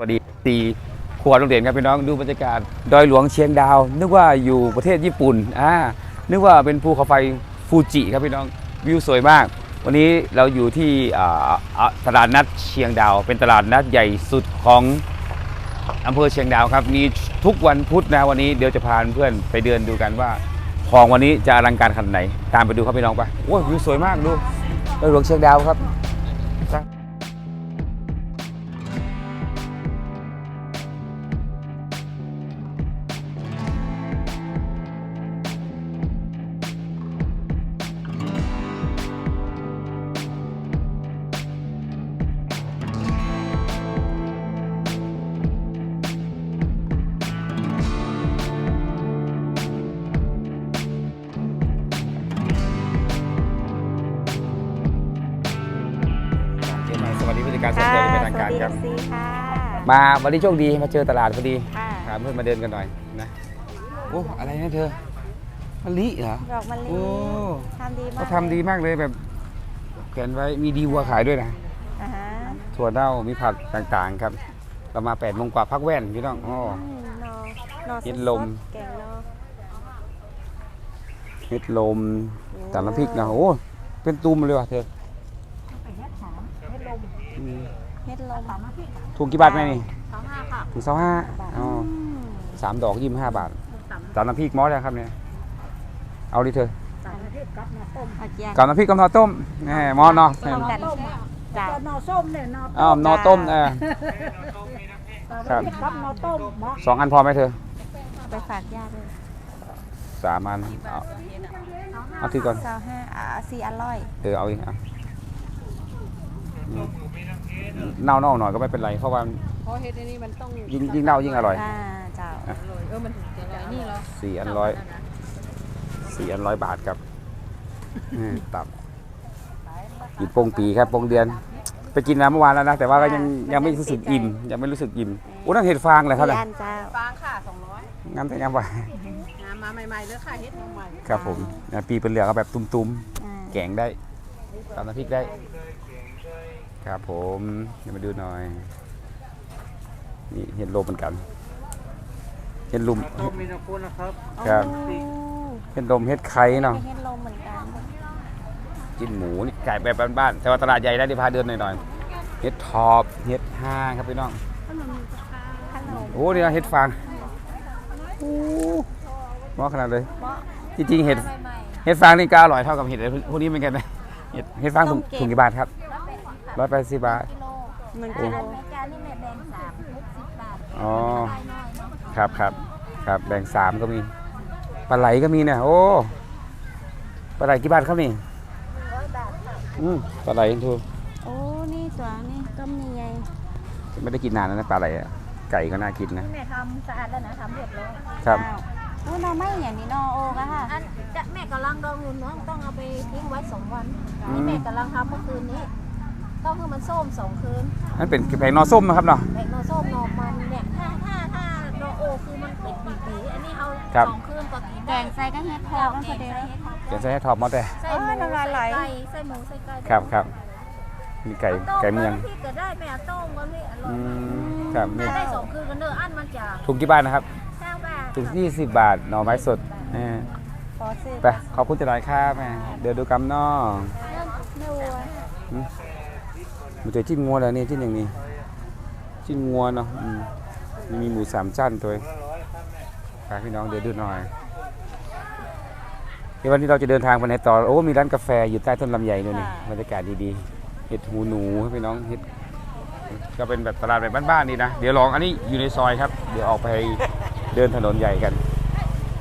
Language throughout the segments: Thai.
สวัสดีตีครัวโรงเรียนครับพี่น้องดูบรรยากาศดอยหลวงเชียงดาว นึกว่าอยู่ประเทศญี่ปุ่นอ่านึกว่าเป็นภูเขาไฟฟูจิครับพี่น้องวิวสวยมาก วันนี้เราอยู่ที่ตลาดนัดเชียงดาว เป็นตลาดนัดใหญ่สุดของอำเภอเชียงดาวครับมีทุกวันพุธนะวันนี้เดี๋ยวจะพาเพื่อนไปเดินดูกันว่าของวันนี้จะอลังการขนาดไหนตามไปดูครับพี่น้องไปโอ้ยวิวสวยมากดูดอยหลวงเชียงดาวครับ การส่วนค่ะตัวเป็นทางการครับ สวัสดี FC ค่ะมาวันนี้โชคดีมาเจอตลาดพอดีค่ะถามเพื่อนมาเดินกันหน่อยนะโอ้อะไรนะเธอมะลิเหรอดอกมะลิโอ้ทำดีมากเขาทำดีมากเลยแบบแขวนไว้มีดีวัวขายด้วยนะอ่าฮะถั่วเน่ามีผักต่างๆครับ เรามา8ปดโมงกว่าพักแว่นพี่น้องอ๋ออืมนอนอเห็ดสดลมแกงนอเห็ดลมตำน้ำพริกนะโอ้เป็นตูมเลยว่ะเธออืม เฮ็ดลมถูกกี่บาทไหมนี่สองห้าค่ะถึงสองห้าอ๋ออืมสามดอกยี่สิบห้าบาทตำน้ำพริกมอสแล้วครับเนี่ยเอาดิเธอเอาเจียนกับน้ำพริกกับนอต้มแหมมอเนาะพร้อมกันจ้านอส้มเนี่ยนออ้าวนอต้มเออครับครับนอต้มหมอสองอันพอไหมเธอไปฝากญาติเลยสามอันเอาเอาถือก่อนเจ้าห้าอ่าสี่อร่อยเออเอาอีกอะ เน่าเน่าๆหน่อยก็ไม่เป็นไรเพราะว่า เพราะเฮ็ดอันนี้มันต้องยิ่งยิ่งเน่ายิ่งอร่อย อ่าเจ้าอร่อยเออมันถึงจะอร่อยนี่เหรอสี่อันร้อยสี่อันร้อยบาทครับอืมตับกินโปงปีครับโปงเดือน ไปกินมาเมื่อวานแล้วนะ แต่ว่าก็ยังยังไม่รู้สึกอิ่มยังไม่รู้สึกอิ่มโอ้นั่นเห็ดฟางเลยครับสี่เลยอันเจ้าฟางค่ะสองร้อยงั้นแต่ยังว่างามมาใหม่ๆเลยค่ะเฮ็ดใหม่ครับผมนะปีเป็นเหลือก็แบบตุ้มๆอ่าแกงได้ ตำน้ำพริกได้ ครับผมเดี๋ยวมาดูหน่อย นี่เห็ดลมเหมือนกัน เห็ดลุมต้มมีนะคุณนะครับครับ โอ้เห็ดลมเห็ดไข่เนาะมีเฮ็ดลมเหมือนกัน Dạ. กินหมูนี่ไก่แบบบ้านๆ แต่ว่าตลาดใหญ่ได้เดี๋ยวพาเดินหน่อยๆ เห็ดทอบ เห็ดห้างครับพี่น้อง ขนมโอ้นี่นะเห็ดฟางโอ้เหมาะขนาดเลยเหมาะจริงๆ เห็ดเห็ดฟางนี่ก็อร่อยเท่ากับเห็ดพวกนี้เหมือนกันนะ เห็ดเห็ดฟางถุงถุงกี่บาทครับร้อยแปดสิบบาท หนึ่งโอ้กิโลอ๋อครับครับครับแบ่งสามก็มีปลาไหลก็มีเนี่ยโอ้ปลาไหลกี่บาทครับนี่อืมปลาไหลทูโอ้ นี่ตัวนี่ต้มนี่ไงไม่ได้กินนานแล้วนะปลาไหลอะไก่ก็น่ากินนะแม่ทำสะอาดแล้วนะทำเรียบร้อยครับ โอ้นอไม่อย่างนี้นอโอกะค่ะ อันจะแม่กำลังดองอยู่น้องต้องเอาไปทิ้งไว้สองวันอืม นี่แม่กำลังทำเมื่อคืนนี้ต้องให้มันส้มสองคืนนั่นเป็นแผงนอส้มนะครับเนาะ แบ่งนอส้มนอมันเนี่ยถ้าถ้าถ้านอโอคือมันเป็นปีๆอันนี้เอาครับ สองคืนก็กินแกได้งใส่ก็เฮ็ดพอแล้วกันพแกองดีใส่เลยเห็ดเดี๋ยวจะให้ทอปมอแต่ใส่หมูเออน้ำลายไหล ใส่ไก่ใส่หมูใส่ไก่ครับครับมีไก่ไก่เมืองพี่ก็ได้แม่ต้มก็ไม่อร่ออืยมครับแม่นี่ได้สองคืนกันเนอะอันมันจะถุงกี่บาทนะครับแค่บาท ถุงยี่สิบบาท หน่อไม้สดเออพอสิไปขอบคุณจะหลายครับแม่เดี๋ยวดูกำนอเนื้อวัวมันจะจิ้มงัวแล้วนี่ที่หนึ่งนี่จิ้มงัวเนาะอืมนี่มีหมูสามชั้นตัวฝากพี่น้องเดี๋ยวดูหน่อยเดี๋ยววันนี้เราจะเดินทางไปไหนต่อ โอ้ มีร้านกาแฟอยู่ใต้ต้นลำไยด้วยนี่ บรรยากาศดีๆ เห็ดหูหนูให้พี่น้อง เห็ด ก็เป็นแบบตลาดแบบบ้านๆนี่นะ เดี๋ยวลองอันนี้อยู่ในซอยครับ เดี๋ยวออกไป เดินถนนใหญ่กัน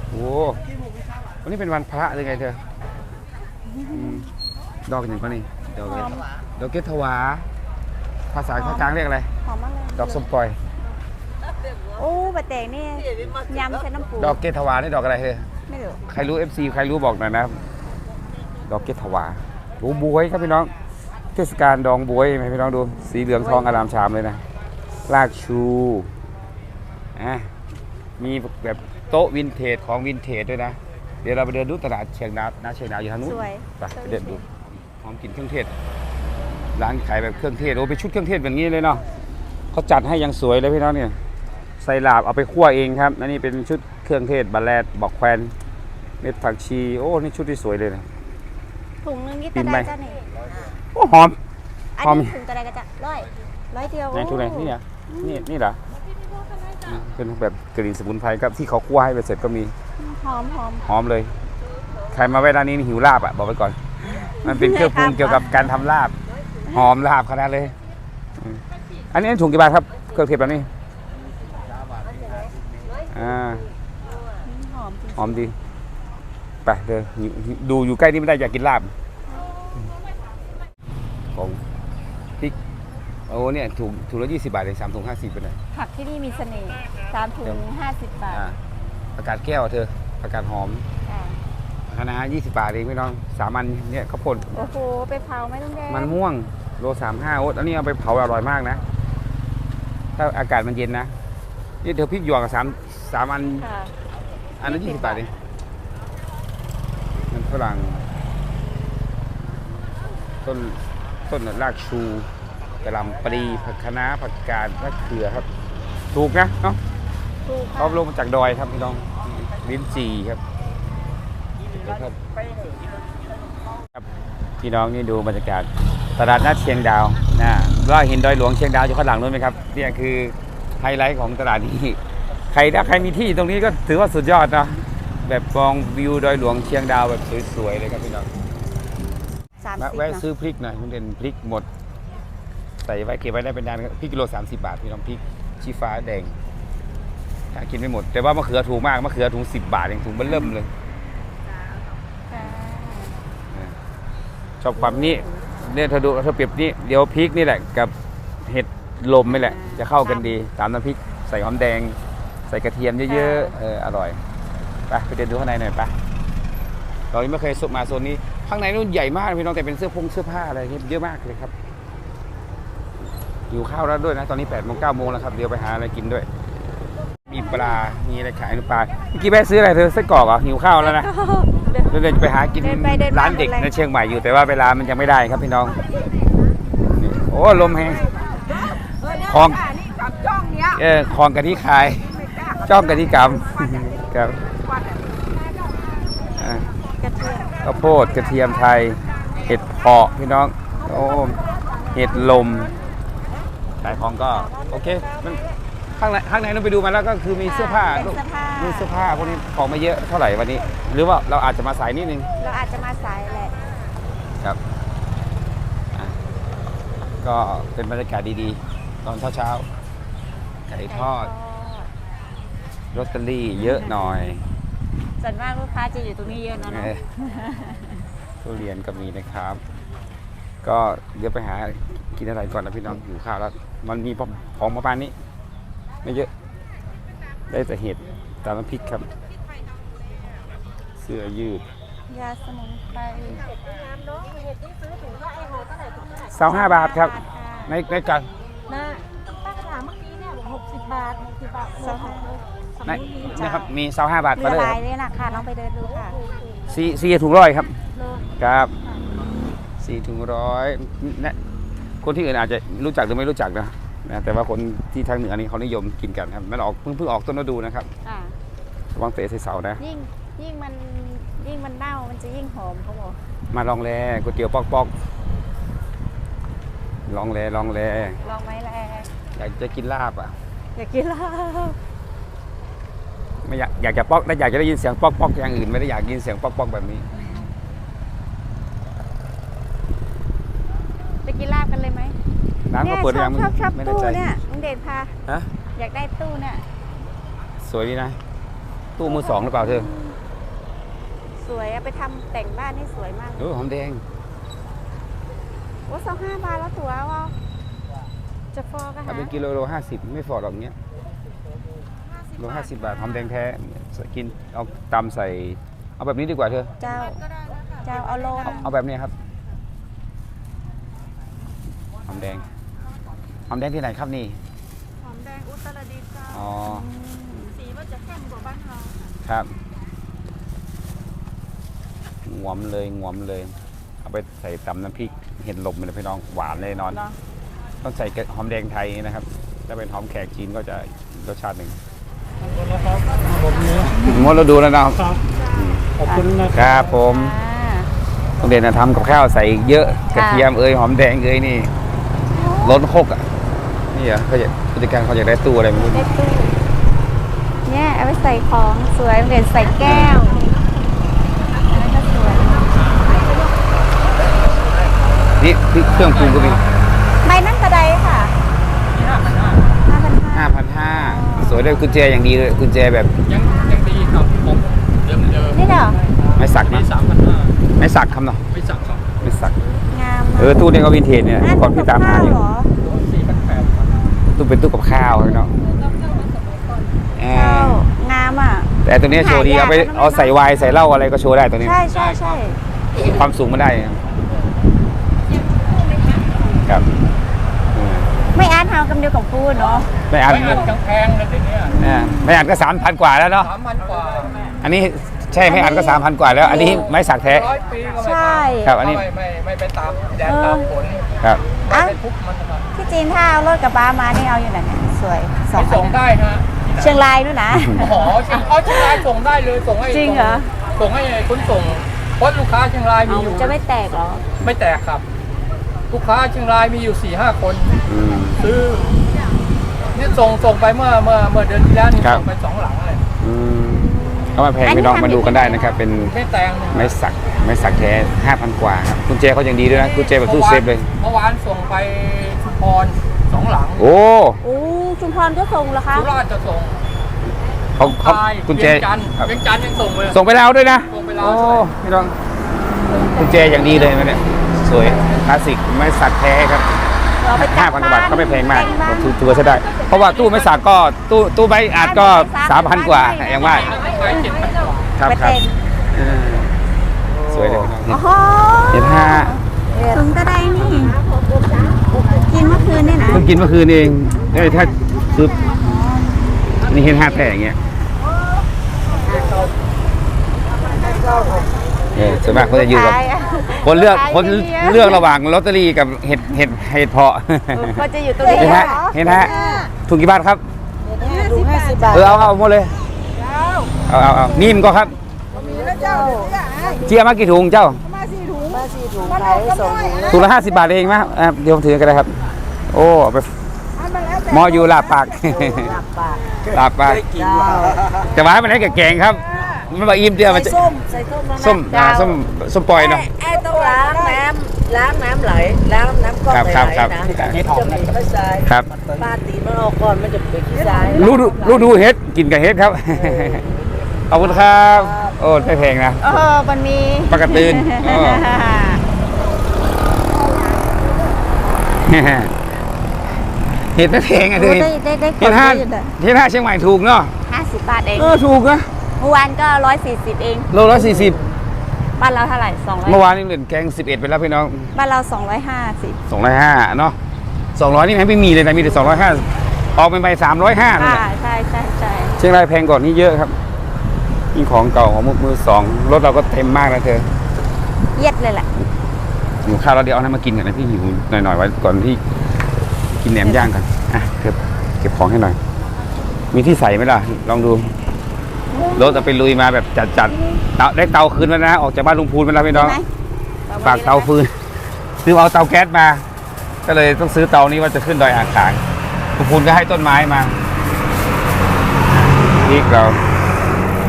โอ้วันนี้เป็นวันพระเลยไงเธออืมดอกหนึ่งก็นี่ดอกเลยดอกเกตถวา ภาษาภาคกลางเรียกอะไร หอมมากเลยดอกส้มปล่อย โอ้บะแตงนี่ยำใส่น้ำปูดอกเกตถวานี่ดอกอะไรเฮ้ยไม่รู้ใครรู้ FC ใครรู้บอกหน่อยนะครับดอกเกตถวาโอ้บวยครับพี่น้อง เทศกาลดองบวยให้พี่น้องดู สีเหลืองทองอารามชามเลยนะ ลากชูอะ มีแบบโต๊ะวินเทจของวินเทจด้วยนะ เดี๋ยวเราไปเดินดูตลาดเชียงดาวนาเชียงดาวอยู่ทางนู้นสวยไปไปเดินดูหอมกลิ่นเครื่องเทศ ร้านขายแบบเครื่องเทศโอ้เป็นชุดเครื่องเทศแบบนี้เลยเนาะขเขาจัดให้อยังสวยเลยพี่น้องเนี่ยใส่ลาบเอาไปคั่วเองครับอันนี้เป็นชุดเครื่องเทศบัลแลดบอกแควนเม็ดผักชี โอ้นี่ชุดที่สวยเลยนะถุงนึงนี่ปิ่ตะนไดไปจ้ะนี่โอ้หอมอันพร้อมนี้ถุงตะไดก็จะร้อยร้อยเดียวไหนทุกไหนนี่เหรอนี่นี่เหรออืม เป็นแบบกลิ่นสมุนไพรครับที่เขาคั่วให้ไปเสร็จก็มีหอมหอมหอมเลย ใครมาแวะร้านนี้นี่หิวลาบอะบอกไปก่อน มันเป็นเครื่องปรุงครับเกี่ยวกับการทำลาบ หอมลาบขนาดเลยอืมอันนี้ถุงกี่บาทครับเครื่องเทศแบบนี้อ่าหอมจริงหอมดีไปเดี๋ยวหิวหิวดูอยู่ใกล้นี่ไม่ได้อยากกินลาบของพริก โอ้เนี่ยถุงถุงละยี่สิบาทเลยสามถุงห้าสิบไปเลยผักที่นี่มีเสน่ห์สามถุงห้าสิบบาทอ่าอากาศแก้วอะเธออากาศหอมค่ะคณะยี่สิบาทเองพี่น้องสามันเนี่ยข้าวโพดโอ้โหไปเผาไหมลุงแดงมันม่วงโลสามห้าโอ๊ตอันนี้เอาไปเผาอร่อยมากนะ ถ้าอากาศมันเย็นนะนี่เธอพริกหยวกกับสามสามอันค่ะอันนั้นยี่สิบบาทเองมันฝรั่งต้นต้นรากชู กระหลำปลีผักคะน้าผักกาดมะเขือครับ ถูกนะเนาะถูกเขาค่ะลงมาจากดอยครับพี่น้องลิ้นจี่ครับครับครับ พี่น้องนี่ดูบรรยากาศตลาดนัดเชียงดาวนะว่าเห็นดอยหลวงเชียงดาวอยู่ข้างหลังนู้นไหมครับเนี่ยคือไฮไลท์ของตลาดนี้ใครถ้าใครมีที่ตรงนี้ก็ถือว่าสุดยอดเนาะแบบมองวิวดอยหลวงเชียงดาวแบบสวยๆเลยครับพี่น้องสามแวะสิบแวะเนาะซื้อพริกหน่อยคุณเด่นพริกหมด ใส่ไว้เก็บไว้ได้เป็นนานครับพริกกิโล 30 บาทพี่น้องพริกชี้ฟ้าแดงหากินไม่หมด แต่ว่ามะเขือถูกมากมะเขือถุง10 บาทเองถุงเบิ้ลเริ่มเลยค่ะชอบความนี้เนี่ยเธอดูเธอเปรียบนี่เดี๋ยวพริกนี่แหละกับเห็ดลมนี่แหละ จะเข้ากันดีตามน้ำพริกใส่หอมแดง ใส่กระเทียมเยอะๆเอออร่อยไปไปเดินดูข้างในหน่อยไปเรายังไม่เคยมาโซนนี้ ข้างในนู่นใหญ่มากพี่น้องแต่เป็นเสื้อพงเสื้อผ้าอะไรเยอะมากเลยครับ หิวข้าวแล้วด้วยนะ ตอนนี้8ปดโมงเก้าโมงแล้วครับ เดี๋ยวไปหาอะไรกินด้วย มีปลา มีอะไรขายหรือปลาเมื่อกี้แม่ซื้ออะไรเธอไส้กรอกเหรอหิวข้าวแล้วนะเดินเดี๋ยวจะไปหากินเดินไปเดินมาร้านเด็กหมดเลย ในเชียงใหม่อยู่แต่ว่าเวลามันยังไม่ได้ครับพี่น้องนี่โอ้ลมแห้งคลองเออคลองกะทิคาย จ้องกะทิกรรมครับอะกระเทียมข้าวโพดกระเทียมไทย เห็ดเพาะพี่น้องโอ้เห็ดลมขายของก็โอเคมันข้างในข้างในนู้นไปดูมาแล้วก็คือมีเสื้อผ้าเป็นเสื้อผ้ามีเสื้อผ้าพวกนี้ของไม่เยอะเท่าไหร่วันนี้ หรือว่าเราอาจจะมาสายนิดนึงเราอาจจะมาสายแหละครับอะก็เป็นบรรยากาศดีๆ ตอนเช้าๆไก่ทอดลอตเตอรี่เยอะหน่อยส่วนมากลูกค้าจะอยู่ตรงนี้เยอะเนอะเอเนาะอทุเรียนก็มีนะครับ ก็เดี๋ยวไปหากินอะไรก่อนนะพี่น้องหิวข้าวแล้ว มันมีของประมาณนี้ ไม่เยอะ ได้แต่เห็ดตามน้ำพริกครับ เสื้อยืด ยาสมุนไพรเสาห้าบาทครับ ในในกันนะป้าถามเมื่อกี้เนี่ยบอกหกสิบบาทหกสิบบาทเสาห้าในนะครับ มีเสาห้าบาทเรืมาอเลยลายเลยนะค่ะลองไปเดินดูค่ะสี่สี่ถุงร้อยครับเลยครับสี่ถุงร้อยนะ คนที่อื่นอาจจะรู้จักหรือไม่รู้จักนะนะแต่ว่าคนที่ทางเหนือนี่เขานิยมกินกันครับมันออกเพิ่งเพิ่งออกต้นฤดูนะครับค่ะระวังเตะใส่เสานะ ยิ่งยิ่งมันยิ่งมันเน่ามันจะยิ่งหอมเขาบอกมาลองแลก๋วยเตี๋ยวปอกปอกลองแลลองแลลองไหมแลอยากจะกินลาบอะ อยากกินเหล้าไม่อยากอยากจะปอกแต่อยากจะได้ยินเสียงปอกปอกอย่างอื่นไม่ได้อยากยินเสียงปอกปอกแบบนี้ ไปกินลาบกันเลยไหม ร้านเนี่เขายเปิดหรือยังชอบชอบไม่แน่ตู้ใจเนี่ยลุงเด่นพาฮะอยากได้ตู้เนี่ยสวยดีนะ ตู้มือสองหรือเปล่าเธอสวยเอาไปทำแต่งบ้านนี่สวยมากเออหอมแดงโอ้สองห้าบาทแล้วตัวว่าจะฟอกันถ้าฮะเป็นกิโลโลห้าสิบไม่ฟอร์ดหรอกเนี้ยโลห้าสิบบาทหอมแดงแท้ใส่กินเอาตำใส่ เอาแบบนี้ดีกว่าเธอ เจ้าเจ้าเอาโลเอานะเอาแบบนี้ครับหอมแดง หอมแดงที่ไหนครับนี่ หอมแดงอุตรดิตถ์เจ้าอ๋อ สีมันจะเข้มกว่าบ้านเราครับงวมเลยงวมเลย เอาไปใส่ตำน้ำพริกเห็ดลมเลยพี่น้องหวานเลยนอน เนาะต้องใส่กระหอมแดงไทยนะครับ ถ้าเป็นหอมแขกจีนก็จะรสชาติหนึ่งผมนี้งดเราดูแล้วเนาะครับขอบคุณนะคครับรับผมอ่าต้องเด่นนะทำกับข้าวใส่เยอะกระเทียมเอ้ยหอมแดงเอ้ยนี่ล้นครกอะ นี่เหรอเขาอยากผู้จัดการเขาอยากได้ตู้อะไรไม่รู้ได้ตู้เนี่ยเอาไปใส่ของสวยเหรียญใส่แก้วอันนั้นก็สวยนี่นี่เครื่องปรุงก็มีใบนั่นกระไดค่ะห้าพันห้าห้าพันห้าสวยด้วยกุญแจอย่างดีเลยกุญแจแบบยังยังดีครับผมเดิมเดิมนี่เหรอไม้สักมีนะสามพันห้าไม้สักคำเนาะไม่สั่งครับไม้สัก งามเออตู้นี้ก็วินเทจเนี่ยอะก่อนพี่ตามหาอยู่ ตู้เป็นตู้กับข้าวเนาะเอเจ้าองามอะแต่ตัวนี้โชว์ดีเอาไปเอาใส่ไวน์ใส่เหล้าอะไรก็โชว์ได้ตัวนี้ ใช่ใช่ใช่ความสูงมันได้ครับอืมไม่อ่านเฮากำเดียวของพูดเนาะไม่อ่านไม่อัดกำแพงเลยเดี๋ยวนี้อ่าไม่อ่านก็สามพันกว่าแล้วเนาะสามพันกว่าอันนี้ใช่ไม่อ่านก็สามพันกว่าแล้ว อันนี้ไม้สักแท้ร้อยปีก็ไม่ใช่ครับอันนี้ไม่ไม่ไม่ไปตามแดนตามฝนครับไม่ไปทุบมันนะครับที่ จีนถ้าเอารถกระบะมานี่เอาอยู่ไหนเนี่ยสวยสอไปงส่งอันได้ฮะเชียงรายด้วยนะอ๋อเชียงเอาเชียงรายส่งได้เลยส่งให้จริงเหรอส่งให้คุณส่งเพราะลูกค้าเชียงรายมีเอาอยู่จะไม่แตกเหรอ ไม่แตกครับ ลูกค้าเชียงรายมีอยู่สี่ห้าคนอืมซื้อเนี่ยส่งส่งไปเมื่อเมื่อเมื่อเดือนที่แล้วนี่ครับส่งไปสองหลังเลยอืมก็มาแพงพี่น้องมาดูกันได้นะครับ เป็นไม่แตงเนี่ยไม้สักไม้สักแท้ห้าพันกว่าครับกุญแจเขายังดีด้วยนะกุญแจแบบตู้เซฟเลยเมื่อวานส่งไปชุม พรสองหลังโอ้โอ้ชุมพรก็ส่งเหรอคะสุราษฎร์จะส่งเขาเขาพายกุญแจเวียงจันทร์ครับเวียงจันทร์ยังส่งเลย ส่งไปแล้วด้วยนะส่งไปแล้วโอ้ด้วยพี่น้องกุญแจอย่างดีเลยนะเนี่ยสวยคลาสสิกไม้สักแท้ครับเอาไปห้าพันกว่าบาทก็ไม่แพงมากแต่บ้น ถือถือว่าใช้ได้ เพราะว่าตู้ไม้สักก็ตู้ตู้ใบอาจก็สามพันกว่าอย่างว่าขายเจ็ดพันกว่าครับไปครับเต็มเออสวยเลยพี่น้อง โอ้โหเห็นห้าถึงกระไดนี่ กินเมื่อคืนนี่นะเพิ่งกินเมื่อคืนเองเอ้ยถ้าซื้อนี่เห็นห้าแท่อย่างเงี้ยเออส่วนมากเขาจะยืนกับขายอะคนเลือกขายคนดีๆเลือกระหว่างลอตเตอรี่กับเห็ดเห็ดเห็ดเพาะ ก็จะอยู่ตรงนี้เห็นไหมเหรอเห็นไหมถูกกี่บาทครับ ดูห้าสิบบาทเออเอาเอาหมดเลย เอาเอาเอานิ่มก็ครับ เจียมากี่ถุงเจ้าขายส่งถุงละห้าสิบบาทเองไหมอะเดี๋ยวผมถือกันเลยครับ โอ้เอาไปหมออยู่ลาบปากลาบปากจะมาให้มันให้กับแกงครับ มันมาอิ่มเดียวมันจะส้มใส่ส้มแล้วนะส้มอ่าส้มส้มปล่อยเนาะ ไอ้ต้องล้างน้ำล้างน้ำไหลล้างน้ำก้อนครับไหลครับครับนะจะมีไม่ทรายครับปาตีมันออกก่อนมันจะเป็นขี้ทรายรู้ดูรู้ดูเฮ็ดกินกับเฮ็ดครับ ขอบคุณครับ โอ้ไม่แพงนะ โอ้โหมันมีปลากระตืนอ้อ เห็ดไม่แพงอะโอ้เธอได้ได้ได้คเห็นดห้าเยอะเห็ดห้าเชียงใหม่ถูกเนาะห้าสิบบาทเองเออถูกนะเมื่อวานก็ร้อยสี่สิบเองโลละสี่สิบบ้านเราเท่าไหร่สองร้อยเมื่อวานนี่เหลือแกงสิบเอ็ดไปแล้วพี่น้องบ้านเราสองร้อยห้าสิบสองร้อยห้าเนาะสองร้อยนี่ไม่มีเลยนะมีแต่สองร้อยห้าออกเป็นไปสามร้อยห้าค่ะใช่ใช่ใช่เชียงรายแพงกว่านี้เยอะครับนี่ของเก่าของมือมือสองรถเราก็เต็มมากนะเธอ เย็ดเลยแหละหิวข้าวแล้วเดี๋ยวเอาน้ำมากินกันนะพี่หิวหน่อยๆไว้ก่อนที่ กินแหนมย่างกันอะเก็บเก็บของให้หน่อย มีที่ใส่ไหมล่ะ ลองดู รถจะไปลุยมาแบบจัดๆเตาได้เตาคืนมานะ ออกจากบ้านลุงพูนมาแล้วพี่น้องใช่ไหมฝากเตาฟืน ซื้อเอาเตาแก๊สมา ก็เลยต้องซื้อเตานี้ว่าจะขึ้นดอยอ่างขางลุงพูนก็ให้ต้นไม้มาอีกเรา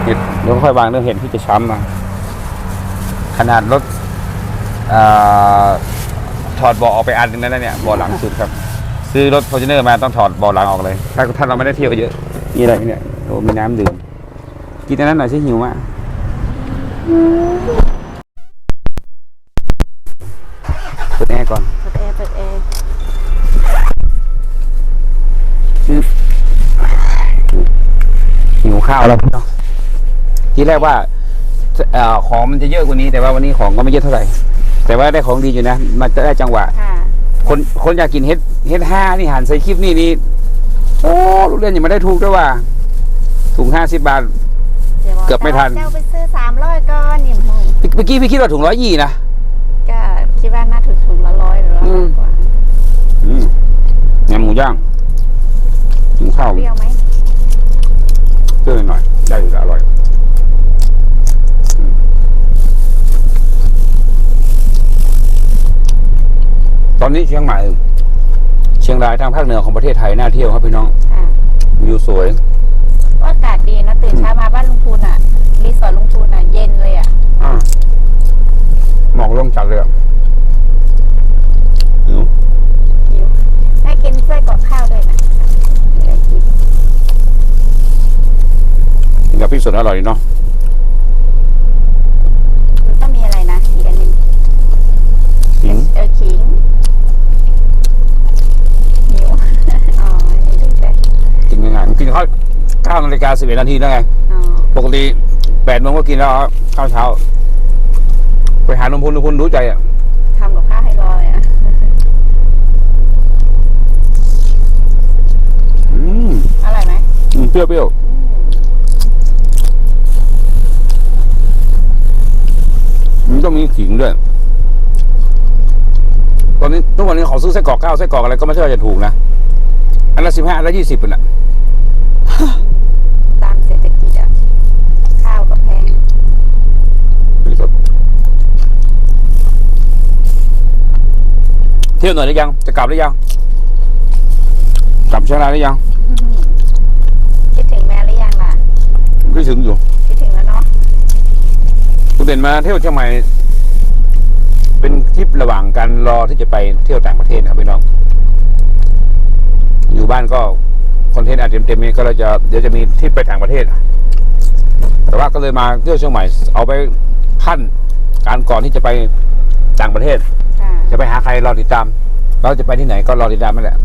เห็ดเดี๋ยวค่อยวางเรื่องเห็ดที่จะช้ำมา ขนาดรถเอ่อถอดเบาะออกไปอันหนึงแล้วนะเนี่ยเบาะหลังสุดครับ ซื้อรถฟอร์จูเนอร์มาต้องถอดเบาะหลังออกเลย ถ้าถ้าเราไม่ได้เที่ยวเยอะ มีอะไรไหมเนี่ยโอ้มีน้ำดื่ม กินอันนั้นหน่อยสิหิวมากเปิดแอร์ก่อนเปิดแอร์เปิดแอร์หิวข้าวแล้วพี่น้องทีแรกว่าเอ่อของมันจะเยอะกว่านี้ แต่ว่าวันนี้ของก็ไม่เยอะเท่าไหร่ แต่ว่าได้ของดีอยู่นะ มันจะได้จังหวะ ค่ะคนคนอยากกินเฮ็ดเฮ็ดห้านี่หันใส่คลิปนี่นี่โอ้ลูกเรียนยังไม่ได้ถูกด้วยว่าถุงห้าสิบบาท ดี๋ยวเกือบไม่ทัน เจ้าไปซื้อสามร้อยก้อนนี่มึงเมื่อกี้พี่คิดว่าถุงร้อยยี่นะ ก็คิดว่าน่าถูกถุงละร้อยหรือว่าอืมมากกว่าอืมยำหมูย่างข้าวเปรี้ยวไหมเพิ่มหน่อยได้อยู่แล้วอร่อย ตอนนี้เชียงใหม่ เชียงรายทางภาคเหนือของประเทศไทยน่าเที่ยวครับพี่น้องอ่าวิวสวย ก็อากาศดีนะตื่นเช้ามาบ้านลุงพูนอะรีสอร์ทลุงพูนอะเย็นเลยอะอ่าหมอกลงจัดเลยอะหิวหิวให้กินไส้กรอกข้าวด้วยนะไม่ได้กินกินกับพริกสดอร่อยดีเนาะ มันก็มีอะไรนะ อีกอันหนึง หิง เออขิงหิว อ๋อไม่รู้ใจ กินง่ายๆกินข้าวเก้านาฬิกาสิบเอ็ดนาทีแล้วไง อ๋อปกติแปดโมงก็กินแล้วข้าวเช้า ไปหานมพุนนมพุนรู้ใจอะ ทำกับข้าวให้รอเลยนะอืมอร่อยไหมอืมเปรี้ยวเปรี้ยวอืมมันต้องมีขิงด้วย ตอนนี้ทุกวันนี้เขาซื้อไส้กรอกเก้าไส้กรอกอะไรก็ไม่ใช่ว่าจะถูกนะ อันละสิบห้าอันละยี่สิบเป็นอะตามเศรษฐกิจอะ ข้าวก็แพง เที่ยวหน่อยหรือยัง จะกลับหรือยัง กลับเชียงรายหรือยังคิดถึงแม่หรือยังล่ะคิดถึงอยู่คิดถึงแล้วเนาะคุณเด่นมาเที่ยวเชียงใหม่ เป็นทริประหว่างการรอที่จะไปเที่ยวต่างประเทศนะครับพี่น้อง อยู่บ้านก็คอนเทนต์อาจเต็มๆนี้ก็เราจะเดี๋ยวจะมีทริปไปต่างประเทศ แต่ว่าก็เลยมาเที่ยวเชียงใหม่ เอาไปขั้นการก่อนที่จะไป ต่างประเทศ ค่ะจะไปหาใครรอติดตาม เราจะไปที่ไหนก็รอติดตามนั่นแหละ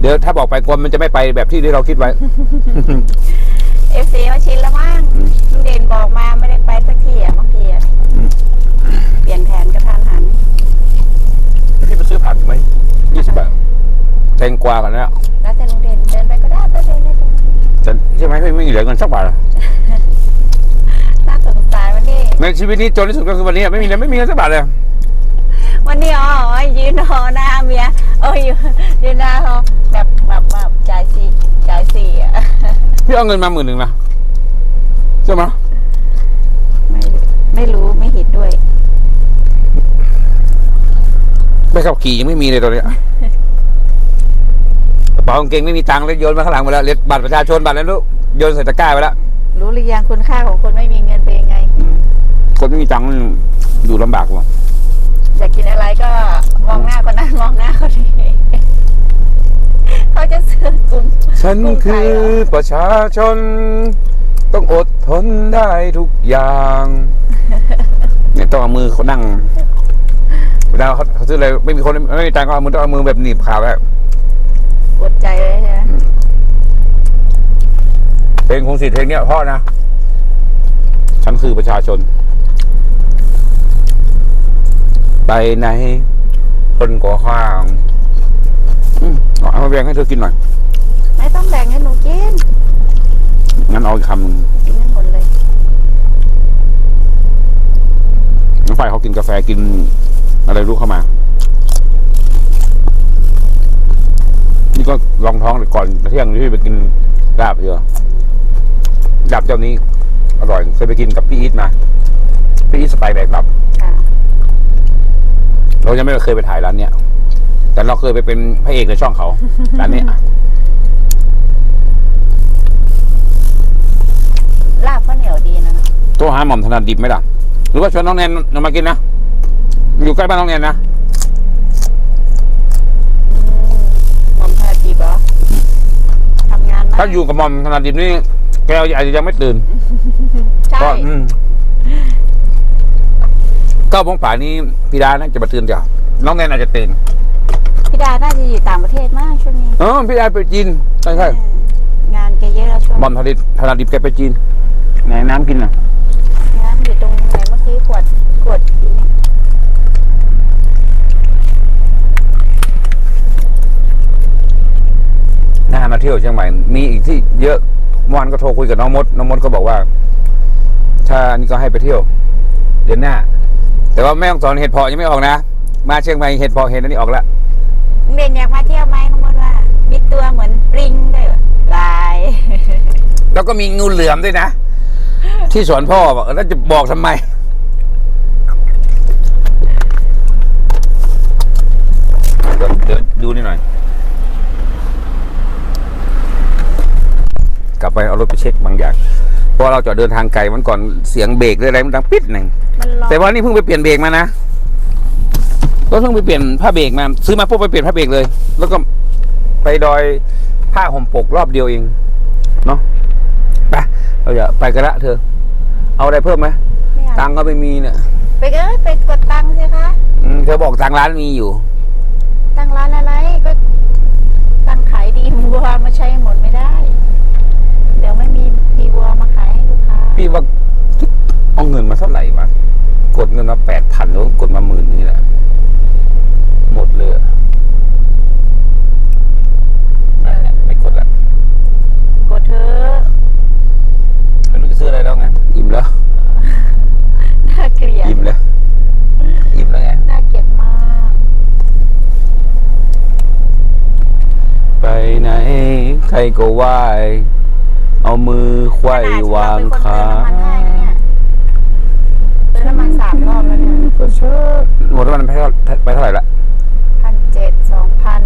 เดี๋ยวถ้าบอกไปกลมมันจะไม่ไปแบบที่ที่เราคิดไว้ เอฟซีมาชินแล้วมั้งอืม ลุงเด่นบอกมาไม่ได้ไปสักทีอะบางทีอะอืมเปลี่ยนแผนกระทันหันพี่ไปซื้อผักไหมยี่สิบบาทแตงกวากันนะแล้วแต่ลุงเด่นเดินไปก็ได้ไปเดินได้ตรงนี้แต่ใช่ไหมไม่ไม่เหลือเงินสักบาทหรอกน่าสงสารวันนี้ในชีวิตนี้จนที่สุดก็คือวันนี้ไม่มีเลยไม่มีเงินสักบาทเลย วันนี้อ๋อยืนรอหน้าเมียเออยืนยืนหน้าเขาแบบแบบแบบจ่ายสี่จ่ายสี่อะพี่เอาเงินมาหมื่นหนึ่งนะใช่ไหมไม่ไม่รู้ไม่เห็นด้วยไปขับขี่ยังไม่มีเลยตอนเนี้ยกระเป๋ากางเกงไม่มีตังค์เลยโยนมาข้างหลังไปแล้วเล็ดบัตรประชาชนบัตรแล้วลูกโยนใส่ตะกร้าไปแล้วรู้หรือยังคุณค่าของคนไม่มีเงินเป็นยังไง คนไม่มีตังค์มันอยู่ลำบากว่ะ อยากกินอะไรก็มองหน้าคนนั้นมองหน้าคนนี้เขาจะซื้อกลุ่มฉันกรุงไทคืยอเหรอประชาชน ต้องอดทนได้ทุกอย่างเนี่ยต้องเอามือเขานั่งเวลาเขาเขาซื้ออะไรไม่มีคนไม่มีตังค์ก็เอามือต้องเอามือแบบหนีบขาไว้อดใจเลยใช่ไหมเพลงคงสิทธิ์เพลงเนี้ยเพ่อนะ ฉันคือประชาชน ไปไหน คนก่อข้างอืมเอามาแบ่งให้เธอกินหน่อย ไม่ต้องแบ่งให้หนูกิน งั้นเอาอีกคำหนึ่งกินให้หมดเลยน้องฝ่ายเขากินกาแฟกิน อะไรรู้เข้ามา นี่ก็ลองท้องเลยก่อนเที่ยงที่ไปกินลาบเยอะลาบเจ้านี้ อร่อยเคยไปกินกับพี่อีทมา พี่อีทสไตล์แบกดับค่ะ เรายังไม่เคยไปถ่ายร้านเนี้ยแต่เราเคยไปเป็นพระเอกในช่องเขาร้านเนี้ยลาบก็เหนียวดีนะเนอะตัวหาหม่อมถนัดดิบไหมล่ะ หรือว่าชวนน้องแนนมากินนะ อยู่ใกล้บ้านน้องแนนนะหมอมทาจีบเหรอทำงานมากถ้าอยู่กับหม่อมถนัดดิบนี่แกอาจจะยังไม่ตื่นใช่ ก็อืม เก้าโมงป่านนี้พี่ดาน่าจะมาตื่นเดี๋ยวน้องแนนอาจจะตื่นพี่ดาน่าจะอยู่ต่างประเทศมากช่วงนี้เออพี่ดาไปจีนใช่ใช่เอองานแกเยอะแล้วช่วงหม่อมถนัดดิบถนัดดิบแกไปจีนไหนน้ำกินอะงานอยู่ตรงไหนเมื่อกี้ขวดขวดน่ามาเที่ยวเชียงใหม่ มีอีกที่เยอะเมื่อวานก็โทรคุยกับน้องมด น้องมดก็บอกว่า ถ้าอันนี้ก็ให้ไปเที่ยว เดือนหน้า แต่ว่าแม่ต้องสอนเห็ดเพาะยังไม่ออกนะ มาเชียงใหม่เห็ดเพาะเห็ดอันนี้ออกแล้วเด่นอยากมาเที่ยวไหมน้องมดว่า มีตัวเหมือนปลิงด้วยวะลาย แล้วก็มีงูเหลือมด้วยนะ ที่สวนพ่อบอกแล้วจะบอกทำไม เดี๋ยวเดี๋ยวดูนี่หน่อย กลับไปเอารถไปเช็คบางอย่างเพราะเราจะเดินทางไกลมันก่อนเสียงเบรกหรืออะไรมันดังปิดหนึ่งมันร้อนแต่ว่านี่เพิ่งไปเปลี่ยนเบรกมานะรถเพิ่งไปเปลี่ยนผ้าเบรกมา ซื้อมาปุ๊บไปเปลี่ยนผ้าเบรกเลย แล้วก็ไปดอยผ้าห่มปกรอบเดียวเองเนาะไปเราจะไปกันละเธอ เอาอะไรเพิ่มไหมไม่เอาตังค์ก็ไม่มีเนี่ยไปเอ้ยไปกดตังค์สิคะอืมเธอบอกตังค์ร้านมีอยู่ ลูกค้าพี่ว่าเอาเงินมาเท่าไหร่วะกดเงินมาแปดพันแล้วกดมาหมื่นนี่แหละหมดเลยอะไม่ไม่กดละกดเถอะไม่รู้จะซื้ออะไรแล้วไงอิ่มแล้วน่าเกลียดอิ่มแล้วอิ่มแล้วไงน่าเกลียดมาก ไปไหนใครก็ไหวเอา มือไขว้วางขาเติมน้ำมันให้น้ำมันสามรอบแล้วเนี่ยก็เชิดหมดแล้วมันไปเท่าไปเท่าไหร่ละพันเจ็ดสองพัน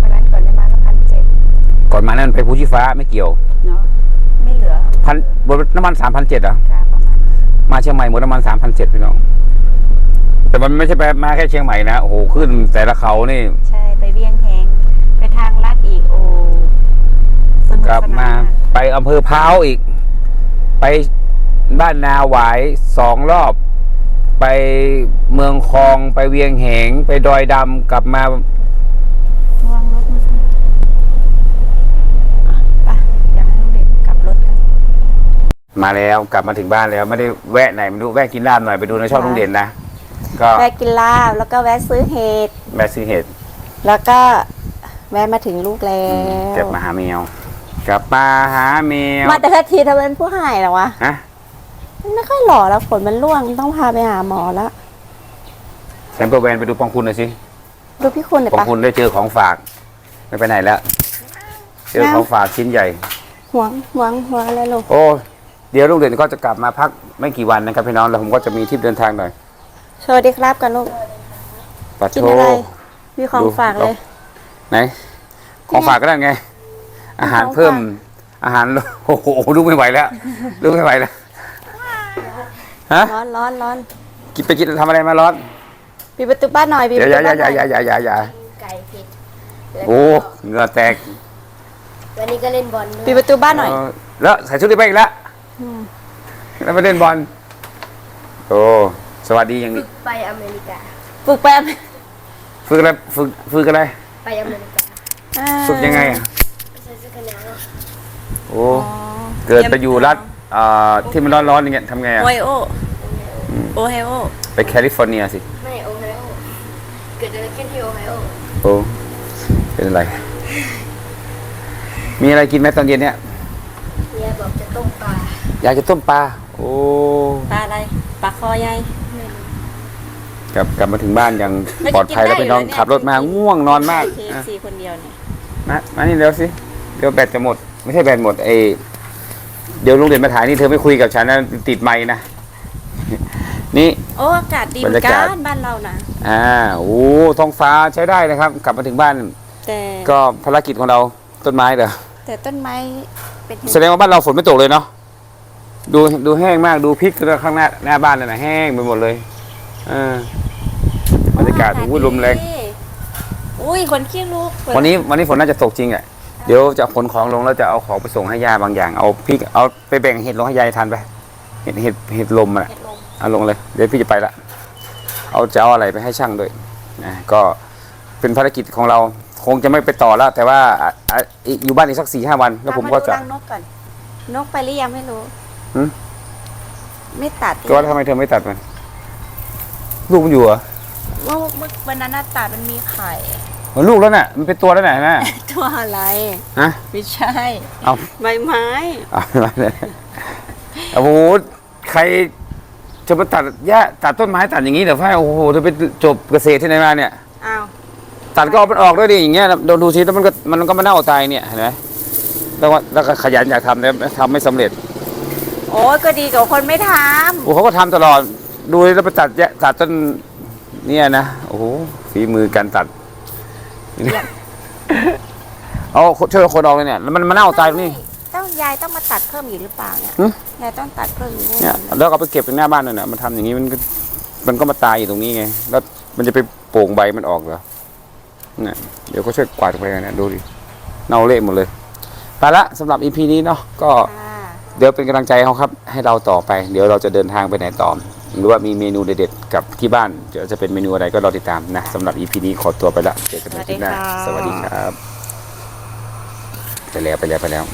วันนั้นก่อนได้มาละพันเจ็ดก่อนมานั่นไปภูชีฟ้าไม่เกี่ยวเนาะไม่เหลือพันบนน้ำมันสามพันเจ็ดอะค่ะประมาณมาเชียงใหม่หมดน้ำมันสามพันเจ็ดพี่น้อง แต่มันไม่ใช่ไปมาแค่เชียงใหม่นะโอ้โหขึ้นแต่ละเขานี่ ใช่ไปเวียงแหงไปทางลัดอีกโอ้สนุ กลับสนนมาไปอำเภอพร้าวอีก ไปบ้านนาหวายสองรอบ ไปเมืองคลองไปเวียงแหง ไปดอยดำกลับมาระวังรถมันสิอะไปอยากให้น้องเด็กกลับรถกัน มาแล้วกลับมาถึงบ้านแล้วไม่ได้แวะไหนไม่รู้แวะกินลาบหน่อยไปดูในช่องลุงเด่นนะก็แวะกินลาบแล้วก็แวะซื้อเห็ดแวะซื้อเห็ดแล้วก็แวะมาถึงลูกแล้วกลับมาหาแมว กลับมาหาแมวมาแต่ละทีทำไมเป็นผู้หายเหรอวะฮะมันไม่ค่อยหล่อแล้วฝนมันร่วงต้องพาไปหาหมอแล้วแซมเปิลแวนไปดูปองคุณหน่อยสิดูพี่คุณหน่อยปองปะคุณได้เจอของฝาก ไม่ไปไหนแล้ว เจอของฝากชิ้นใหญ่หวงหวงหวงอะไรลูกโอ้เดี๋ยวลุงเด่นก็จะกลับมาพักไม่กี่วันนะครับพี่น้องแล้วผมก็จะมีทริปเดินทางหน่อยสวัสดีครับกันลูกปัดกินโชอะไรมีของดูฝากเลยไหนของฝากก็ได้ไง อาหารของฝากเพิ่ม อาหารโอ้โหลูกไม่ไหวแล้วลูกไม่ไหวแล้วฮะร้อนร้อนร้อนกินไปกินทำอะไรมาร้อนปิดประตูบ้านหน่อยปิดอปย่าระอย่าตูอย่าบ้านอย่าหน่อยอย่าอย่าอย่าอย่าไก่เผ็ดโอ้เหงื่อแตกวันนี้ก็เล่นบอลด้วปิดยประตูบ้านหน่อยเออแล้วใส่ชุดนี้ไปอีกแล้วแล้วไปเล่นบอลโอ้สวัสดีอย่างนี้ไปอเมริกา ฝึกแป๊บฝึกอะไรฝึกฝึกอะไรไปอเมริกาอ่าฝึกยังไงอะ ใส่เสื้อกันหนาว โอ้เกิดไปอยู่รัฐอ่าที่มันร้อนๆอย่างเงี้ยทำไงอะโอไฮโอโอไฮโอไปแคลิฟอร์เนียสิไม่โอไฮโอเกิดอะไรขึ้นที่โอไฮโอโอ้เป็นอะไร มีอะไรกินไหมตอนเย็นเนี่ยเมียบอกจะต้มปลาอยากจะต้มปลาโอ้ปลาอะไรปลาคอใหญ่ไม่รู้กลับกลับมาถึงบ้านอย่างไม่ได้ปลอดภัยแล้วกินได้พี่น้องอยู่แล้วเนี่ยขับรถมาง่วงนอนมากเคอะซีคนเดียวเนี่ย มามานี่เร็วสิเดี๋ยวแบตจะหมด ไม่ใช่แบตหมดเอเดี๋ยวลุงเด่นมาถ่ายนี่เธอไม่คุยกับฉันนะติดไมค์นะนี่ โอ้อากาศดีเหมือนบรรยากากัศนบ้านเรานะอ่าโอ้ท้องฟ้าใช้ได้นะครับ กลับมาถึงบ้าน แต่ก็ภารกิจของเราต้นไม้เด้อแต่ต้นไม้เป็นแสดงว่าบ้านเราฝนไม่ตกเลยเนาะดูดูแห้งมากดูพริกข้างหน้าหน้าบ้านนั่นนะแห้งไปหมดเลยเออบรรยากาศอุ้ยลมแรง อุ้ยคนขี้ลูกวันนี้วันนี้ฝนน่าจะตกจริงอะ เดี๋ยวจะขนของลงแล้วจะเอาของไปส่งให้ยาบางอย่าง เอาพริกเอาไปแบ่งเห็ดลงให้ยายทันไป เห็ดเห็ดเห็ดลมอะเห็ดลมเอาลงเลย เดี๋ยวพี่จะไปละ เอาจะเอาอะไรไปให้ช่างด้วยนะก็เป็นภารกิจของเราคงจะไม่ไปต่อแล้ว แต่ว่าอะอะอีกอยู่บ้านอีกสักสี่ห้าวัน แล้วผมก็จะาาดูรังนกก่อน นกไปหรือยังไม่รู้หืม ไม่ตัดก็ว่าทำไมเธอไม่ตัดมันลูกมันอยู่เหรอ เมื่อเมื่อวันนั้นน่ะตัดมันมีไข่ เหมือนลูกแล้วน่ะ มันเป็นตัวแล้วน่ะเห็นไหมตัวอะไรฮะไม่ใช่ เอาใบไม้เอาไม่เลยโอ้โหใครจะมาตัดหญ้าตัดต้นไม้ตัดอย่างนี้เหรอฝ้ายโอ้โหเธอไปจบเกษตรที่ไหนมาเนี่ยอ้าวตัดก็เอามันออกด้วยดิอย่างเงี้ยโดนดูซิแล้วมันก็มันก็มาเน่าตายเนี่ยเห็นไหมแล้วก็แล้วก็ขยันอยากทำแต่ทำไม่สำเร็จ โอ้ยก็ดีกว่าคนไม่ทโอ้เขาก็ทำตลอดดูแล้วไปตัดแยะตัดจนเนี่ยนะโอ้โหฝีมือการตัด เอาช่วยคนออกเลยเนี่ยแล้วมันมันเน่าำตายตรงนี้ ต้องยายต้องมาตัดเพิ่มอีกหรือเปล่าเนี่ยหึ ยายต้องตัดเพิ่มอีกแน่เนี่ยนอนแล้วก็เอาไปเก็บตรงหน้าบ้านนั่นน่ะมันทำอย่างนี้มันก็มันก็มาตายอยู่ตรงนี้ไง แล้วมันจะไปโป่งใบมันออกเหรอเนี่ยเดี๋ยวก็ช่วยกวาดไปกันเนี่ยดูดิเน่าเละหมดเลยไปละสำหรับอีพีนี้เนาะก็ ค่ะเดี๋ยวเป็นกำลังใจให้เขาครับ ให้เราต่อไป เดี๋ยวเราจะเดินทางไปไหนต่อ หรือว่ามีเมนูเด็ดๆกับที่บ้านจะจะเป็นเมนูอะไรก็รอติดตามนะสำหรับ EP นี้ขอตัวไปละเจอกันในคลิปหน้าสวัสดีครับ ไปแล้วไปแล้วไปแล้ว